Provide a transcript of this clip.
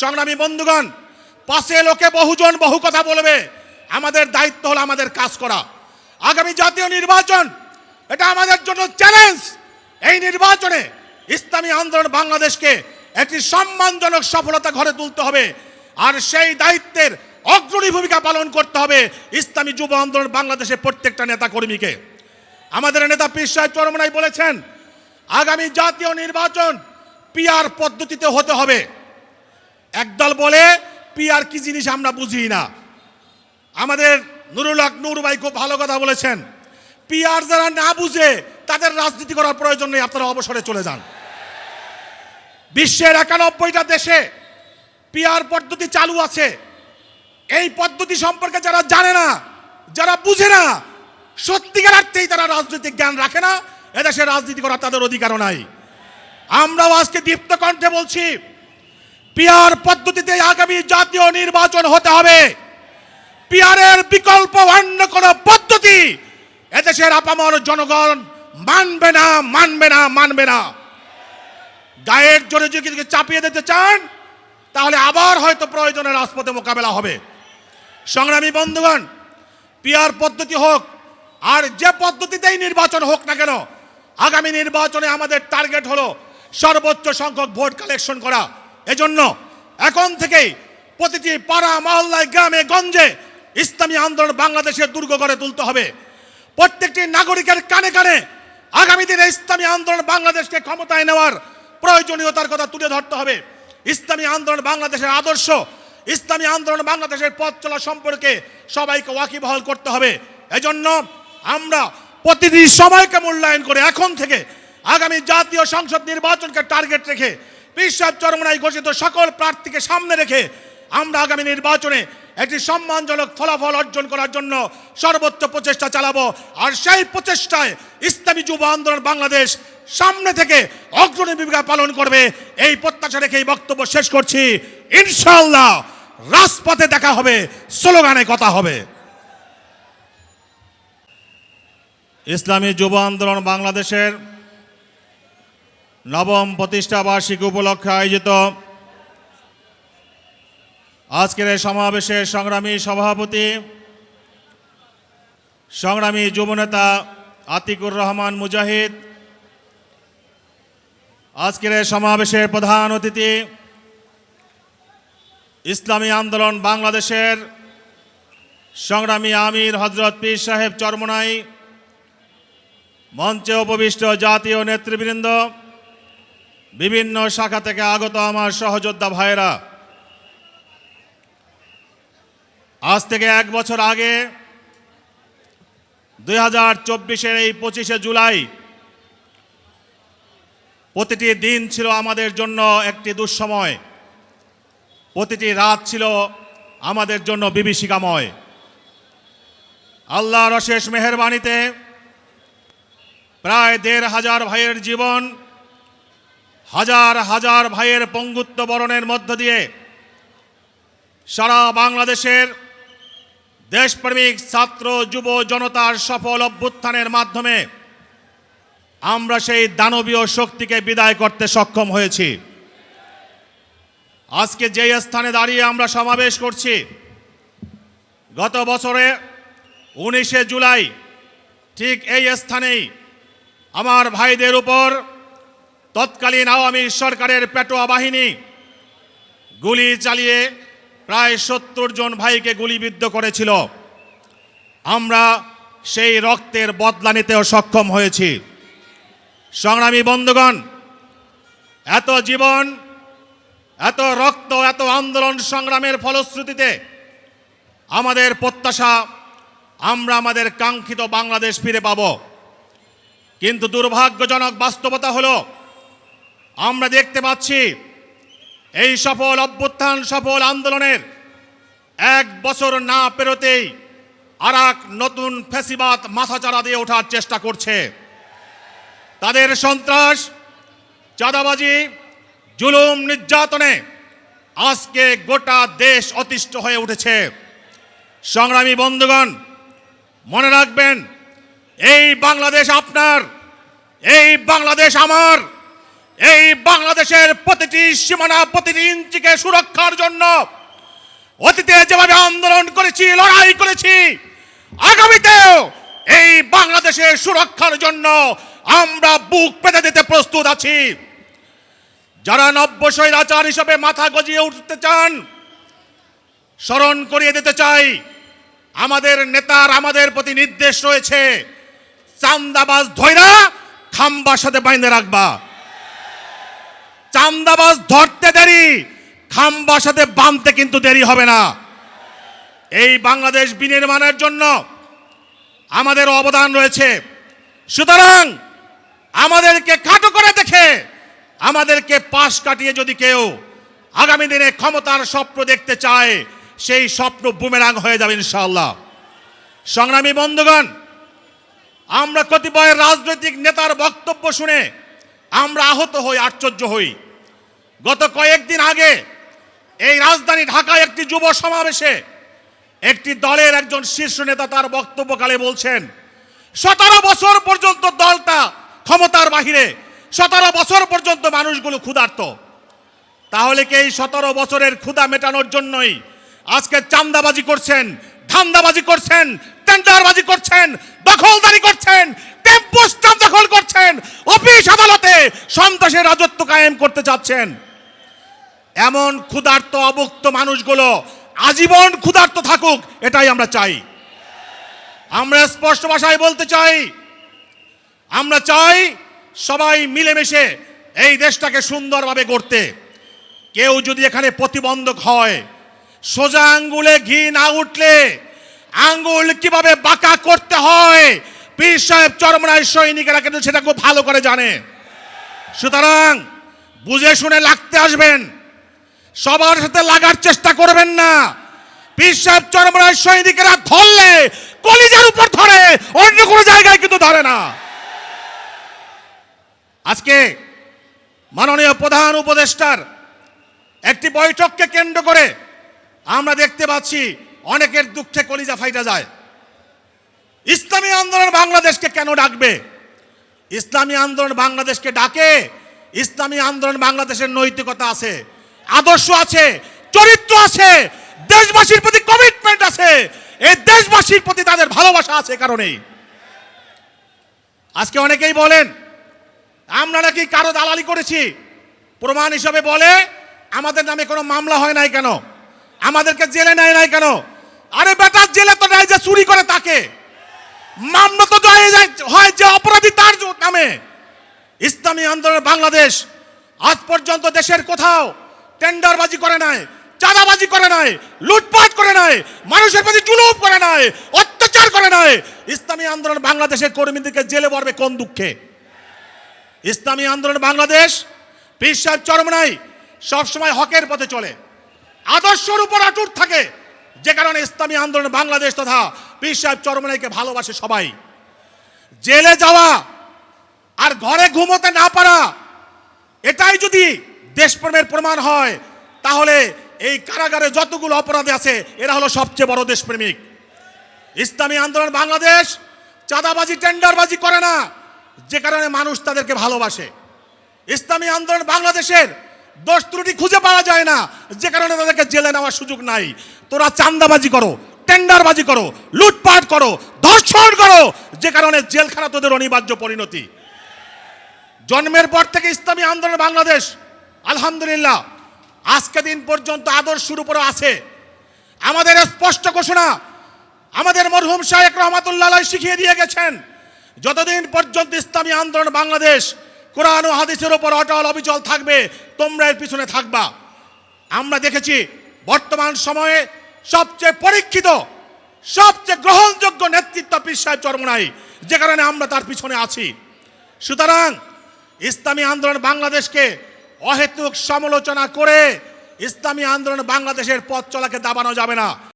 সংগ্রামী বন্ধুগণ, পাশে লোকে বহুজন বহু কথা বলবে। আমাদের দায়িত্ব হলো আমাদের কাজ করা। আগামী জাতীয় নির্বাচন, এটা আমাদের জন্য চ্যালেঞ্জ এই নির্বাচনে ইসলামী আন্দোলন বাংলাদেশকে একটি সম্মানজনক সফলতা ঘরে তুলতে হবে। আর সেই দায়িত্বের অগ্রণী ভূমিকা পালন করতে হবে ইসলামী যুব আন্দোলন বাংলাদেশের প্রত্যেকটা নেতা কর্মীকে আমাদের নেতা পীর সাহেব চরমনাই বলেছেন, আগামী জাতীয় নির্বাচন পিআর পদ্ধতিতে হতে হবে। একদল বলে পিআর কি জিনিস আমরা বুঝি না। আমাদের নুরুল হক নূর ভাই খুব ভালো কথা বলেছেন। পিআর যারা না বুঝে, তাদের রাজনীতি করার প্রয়োজন নেই, আপনারা অবসরে চলে যান। বিশ্বের একানব্বইটা দেশে পিআর পদ্ধতি চালু আছে। এই পদ্ধতি সম্পর্কে যারা জানে না, যারা বুঝে না, সত্যিকার অর্থেই তারা রাজনৈতিক জ্ঞান রাখে না। এদেশে রাজনীতি করার তাদের অধিকারও নাই। আমরাও আজকে দীপ্ত কণ্ঠে বলছি পিআর পদ্ধতিতে আগামী জাতীয় নির্বাচন হতে হবে। পিআরের বিকল্প অন্য কোন পদ্ধতি এদেশের আপামর জনগণ মানবে না মানবে না মানবে না। গায়ের জোরে যদি চাপিয়ে দিতে চান, তাহলে আবার হয়তো প্রয়োজনে রাজপথে মোকাবেলা হবে। সংগ্রামী বন্ধুগণ, পিয়ার পদ্ধতি হোক, আর যে পদ্ধতিতেই নির্বাচন হোক না কেন, আগামী নির্বাচনে আমাদের টার্গেট হলো সর্বোচ্চ সংখ্যক ভোট কালেকশন করা। এজন্য এখন থেকেই প্রতিটি পাড়া, মহল্লায়, গ্রামে, গঞ্জে ইসলামী আন্দোলন বাংলাদেশের দুর্গ গড়ে তুলতে হবে। প্রত্যেকটি নাগরিকের কানে কানে আগামী দিনে ইসলামী আন্দোলন বাংলাদেশকে ক্ষমতায় নেওয়ার প্রয়োজনীয়তার কথা তুলে ধরতে হবে। ইসলামী আন্দোলন বাংলাদেশের আদর্শ, ইসলামী আন্দোলন বাংলাদেশের পথ চলা সম্পর্কে সবাইকে ওয়াকিবহাল করতে হবে। এজন্য আমরা প্রতিটি সময়কে মূল্যায়ন করে এখন থেকে আগামী জাতীয় সংসদ নির্বাচনকে টার্গেট রেখে পিসাব চরমনাই ঘোষিত সকল প্রার্থীকে সামনে রেখে আমরা আগামী নির্বাচনে একটি সম্মানজনক ফলাফল অর্জন করার জন্য সর্বোচ্চ প্রচেষ্টা চালাবো। আর সেই প্রচেষ্টায় ইসলামী যুব আন্দোলন বাংলাদেশ সামনে থেকে অগ্রণী ভূমিকা পালন করবে। এই প্রত্যাশা রেখে এই বক্তব্য শেষ করছি। ইনশাল্লাহ রাজপথে দেখা হবে, স্লোগানে কথা হবে। ইসলামী যুব আন্দোলন বাংলাদেশের নবম প্রতিষ্ঠা বার্ষিকী উপলক্ষে আয়োজিত আজকের এই সমাবেশের সংগ্রামী সভাপতি, সংগ্রামী যুবনেতা আতিকুর রহমান মুজাহিদ, আজকের এই সমাবেশের প্রধান অতিথি, ইসলামী আন্দোলন বাংলাদেশের সংগ্রামী আমির হজরত পীর সাহেব চরমনাই, মঞ্চে উপবিষ্ট জাতীয় নেতৃবৃন্দ বিভিন্ন শাখা থেকে আগত আমার সহযোদ্ধা ভাইয়েরা, আজ থেকে এক বছর আগে দুই হাজার চব্বিশের এই পঁচিশে জুলাই প্রতিটি দিন ছিল আমাদের জন্য একটি দুঃসময়। প্রতিটি রাত ছিল আমাদের জন্য বিভীষিকাময়। আল্লাহর অশেষ মেহরবানিতে প্রায় দেড় হাজার ভাইয়ের জীবন হাজার হাজার ভাইয়ের পঙ্গুত্ব বরণের মধ্য দিয়ে সারা বাংলাদেশের দেশপ্রেমিক ছাত্র, যুব জনতার সফল অভ্যুত্থানের মাধ্যমে আমরা সেই দানবীয় শক্তিকে বিদায় করতে সক্ষম হয়েছি। আজকে যেই স্থানে দাঁড়িয়ে আমরা সমাবেশ করছি, গত বছরে উনিশে জুলাই ঠিক এই স্থানেই আমার ভাইদের উপর তৎকালীন আওয়ামী সরকারের পেটোয়া বাহিনী গুলি চালিয়ে প্রায় সত্তর জন ভাইকে গুলিবিদ্ধ করেছিল। আমরা সেই রক্তের বদলা নিতেও সক্ষম হয়েছি। সংগ্রামী বন্ধুগণ, এত জীবন, এত রক্ত, এত আন্দোলন সংগ্রামের ফলশ্রুতিতে আমাদের প্রত্যাশা, আমরা আমাদের কাঙ্ক্ষিত বাংলাদেশ ফিরে পাব। কিন্তু দুর্ভাগ্যজনক বাস্তবতা হলো আমরা দেখতে পাচ্ছি এই সফল অভ্যুত্থান, সফল আন্দোলনের এক বছর না পেরোতেই আর এক নতুন ফেসিবাদ মাথাচাড়া দিয়ে ওঠার চেষ্টা করছে। তাদের সন্ত্রাস, চাঁদাবাজি, জুলুম নির্যাতনে আজকে গোটা দেশ অতিষ্ঠ হয়ে উঠেছে। সংগ্রামী বন্ধুগণ, মনে রাখবেন, এই বাংলাদেশ আপনার, এই বাংলাদেশ আমার। এই বাংলাদেশের প্রতিটি সীমানা, প্রতিটি ইঞ্চিকে সুরক্ষার জন্য অতীতে যেভাবে আন্দোলন করেছি, লড়াই করেছি, আগামীতেও এই বাংলাদেশের সুরক্ষার জন্য আমরা বুক পেতে দিতে প্রস্তুত আছি। যারা নব্য স্বৈরাচার হিসেবে মাথা গজিয়ে উঠতে চান, স্মরণ করিয়ে দিতে চাই, আমাদের নেতার আমাদের প্রতি নির্দেশ রয়েছে, চান্দাবাজ ধৈরা খাম্বার সাথে বাইন্ধে রাখবা। চান্দাবাজ ধরতে দেরি খাম্বার সাথে বাঁধতে কিন্তু দেরি হবে না। এই বাংলাদেশ বিনির্মাণের জন্য আমাদের অবদান রয়েছে। সুতরাং আমাদেরকে খাটো করে দেখে, আমাদেরকে পাশ কাটিয়ে যদি কেউ আগামী দিনে ক্ষমতার স্বপ্ন দেখতে চায়, সেই স্বপ্ন বুমেরাং হয়ে যাবে ইনশাআল্লাহ। সংগ্রামী বন্ধুগণ, আমরা কতিপয় রাজনৈতিক নেতার বক্তব্য শুনে আমরা আহত হই, আশ্চর্য হই। গত কয়েকদিন আগে এই রাজধানী ঢাকায় একটি যুব সমাবেশে একটি দলের একজন শীর্ষ নেতা তার বক্তব্যকালে বলছেন, সতেরো বছর পর্যন্ত দলটা ক্ষমতার বাহিরে, সতেরো বছর পর্যন্ত মানুষগুলো ক্ষুধার্ত। তাহলে কি এই সতেরো বছরের ক্ষুধা মেটানোর জন্যই আজকে চান্দাবাজি করছেন, ধান্দাবাজি করছেন, টেন্ডারবাজি করছেন, দখলদারি করছেন টেম্পো স্টাম্প দখল করছেন, অফিস আদালতে সন্ত্রাসের রাজত্ব কায়েম করতে চাচ্ছেন? এমন ক্ষুধার্ত অবুক্ত মানুষগুলো আজীবন ক্ষুধার্ত থাকুক, এটাই আমরা চাই। আমরা স্পষ্ট ভাষায় বলতে চাই, আমরা চাই সবাই মিলেমিশে এই দেশটাকে সুন্দরভাবে গড়তে। কেউ যদি এখানে প্রতিবন্ধক হয়, সোজা আঙ্গুলে ঘি না উঠলে আঙ্গুল কীভাবে বাঁকা করতে হয়, পীর সাহেব চরমরায় সৈনিকেরা কিন্তু সেটা খুব ভালো করে জানে। সুতরাং বুঝে শুনে লাগতে আসবেন। সবার সাথে লাগার চেষ্টা করবেন না। পীর সাহেব চরমরায় সৈনিকেরা ধরলে, কলিজার উপর ধরে, অন্য কোনো জায়গায় কিন্তু ধরে না। আজকে মাননীয় প্রধান উপদেষ্টার একটি বৈঠককে কেন্দ্র করে আমরা দেখতে পাচ্ছি অনেকের দুঃখে কলিজা ফাইটা যায়। ইসলামী আন্দোলন বাংলাদেশকে কেন ডাকবে? ইসলামী আন্দোলন বাংলাদেশকে ডাকে? ইসলামী আন্দোলন বাংলাদেশের নৈতিকতা আছে। আদর্শ আছে, চরিত্র আছে, দেশবাসীর প্রতি কমিটমেন্ট আছে। এই দেশবাসীর প্রতি তাদের ভালোবাসা আছে কারণেই। আজকে অনেকেই বলেন, আমরা নাকি কারও দালালি করেছি। প্রমাণ হিসাবে বলে, আমাদের নামে কোনো মামলা হয় নাই কেন? আমাদেরকে জেলে নেয় নাই কেন? আরে বেটার জেলে তো নেয় যে চুরি করে তাকে। মামলা তো হয় যে অপরাধী তার নামে। ইসলামী আন্দোলন বাংলাদেশ আজ পর্যন্ত দেশের কোথাও টেন্ডারবাজি করে নাই, চাঁদাবাজি করে নাই, লুটপাট করে নাই, মানুষের প্রতি জুলুম করে নাই, অত্যাচার করে নাই। ইসলামী আন্দোলন বাংলাদেশের কর্মীদেরকে জেলে পড়বে কোন দুঃখে? ইসলামী আন্দোলন বাংলাদেশ, পীর সাহেব চরমনাই সবসময় হকের পথে চলে। আদর্শের উপর অটুট থাকে, যে কারণে ইসলামী আন্দোলন বাংলাদেশ তথা পীর সাহেব চরমনাইকে ভালোবাসে সবাই। জেলে যাওয়া আর ঘরে ঘুমোতে না পারা, এটাই যদি দেশপ্রেমের প্রমাণ হয়, তাহলে এই কারাগারে যতগুলো অপরাধী আছে, এরা হলো সবচেয়ে বড় দেশপ্রেমিক। ইসলামী আন্দোলন বাংলাদেশ চাঁদাবাজি, টেন্ডারবাজি করে না, যে কারণে মানুষ তাদেরকে ভালোবাসে। ইসলামী আন্দোলন বাংলাদেশের দোষ ত্রুটি খুঁজে পাওয়া যায় না, যে কারণে তাদেরকে জেলে নেওয়ার সুযোগ নাই। তোরা চান্দাবাজি করো, টেন্ডারবাজি করো, লুটপাট করো, ধর্ষণ করো, যে কারণে জেলখানা তোদের অনিবার্য পরিণতি। জন্মের পর থেকে ইসলামী আন্দোলন বাংলাদেশ আলহামদুলিল্লাহ, আজকে দিন পর্যন্ত আদর্শের উপরে আছে। আমাদের স্পষ্ট ঘোষণা আমাদের মরহুম শাহেক রহমাতুল্লাহ শিখিয়ে দিয়ে গেছেন, যতদিন পর্যন্ত ইসলামী আন্দোলন বাংলাদেশ কোরআন ও হাদিসের উপর অটল অবিচল থাকবে, তোমরা এর পিছনে থাকবা। আমরা দেখেছি বর্তমান সময়ে সবচেয়ে পরীক্ষিত, সবচেয়ে গ্রহণযোগ্য নেতৃত্ব পীর সাহেব চরমনাই, যে কারণে আমরা তার পিছনে আছি। সুতরাং ইসলামী আন্দোলন বাংলাদেশকে অহেতুক সমালোচনা করে ইসলামী আন্দোলন বাংলাদেশের পথ চলাকে দাবানো যাবে না।